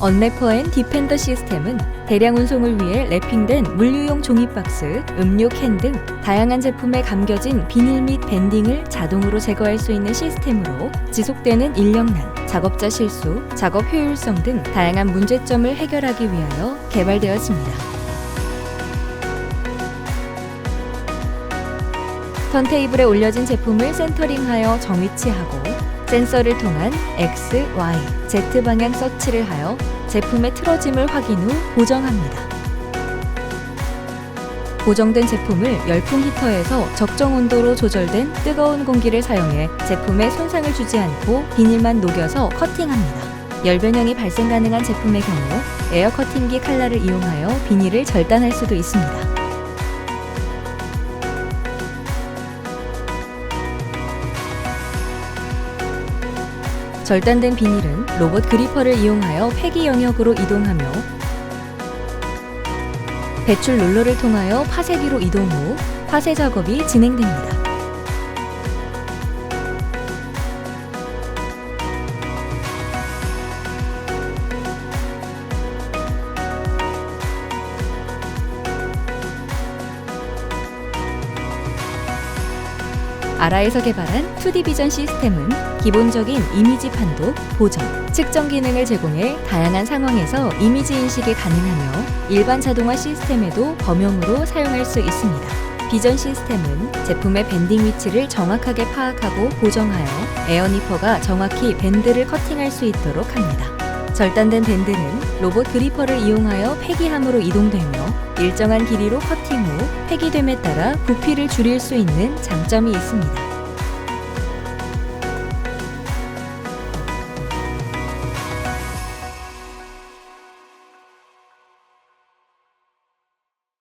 언래퍼 앤 디펜더 시스템은 대량 운송을 위해 랩핑된 물류용 종이박스, 음료 캔 등 다양한 제품에 감겨진 비닐 및 밴딩을 자동으로 제거할 수 있는 시스템으로 지속되는 인력난, 작업자 실수, 작업 효율성 등 다양한 문제점을 해결하기 위하여 개발되었습니다. 턴테이블에 올려진 제품을 센터링하여 정위치하고 센서를 통한 X, Y, Z 방향 서치를 하여 제품의 틀어짐을 확인 후 고정합니다. 고정된 제품을 열풍 히터에서 적정 온도로 조절된 뜨거운 공기를 사용해 제품에 손상을 주지 않고 비닐만 녹여서 커팅합니다. 열 변형이 발생 가능한 제품의 경우 에어 커팅기 칼날을 이용하여 비닐을 절단할 수도 있습니다. 절단된 비닐은 로봇 그리퍼를 이용하여 폐기 영역으로 이동하며 배출 롤러를 통하여 파쇄기로 이동 후 파쇄 작업이 진행됩니다. 아라에서 개발한 2D 비전 시스템은 기본적인 이미지 판독, 보정, 측정 기능을 제공해 다양한 상황에서 이미지 인식이 가능하며 일반 자동화 시스템에도 범용으로 사용할 수 있습니다. 비전 시스템은 제품의 밴딩 위치를 정확하게 파악하고 보정하여 에어니퍼가 정확히 밴드를 커팅할 수 있도록 합니다. 절단된 밴드는 로봇 그리퍼를 이용하여 폐기함으로 이동되며 일정한 길이로 커팅 후 폐기됨에 따라 부피를 줄일 수 있는 장점이 있습니다.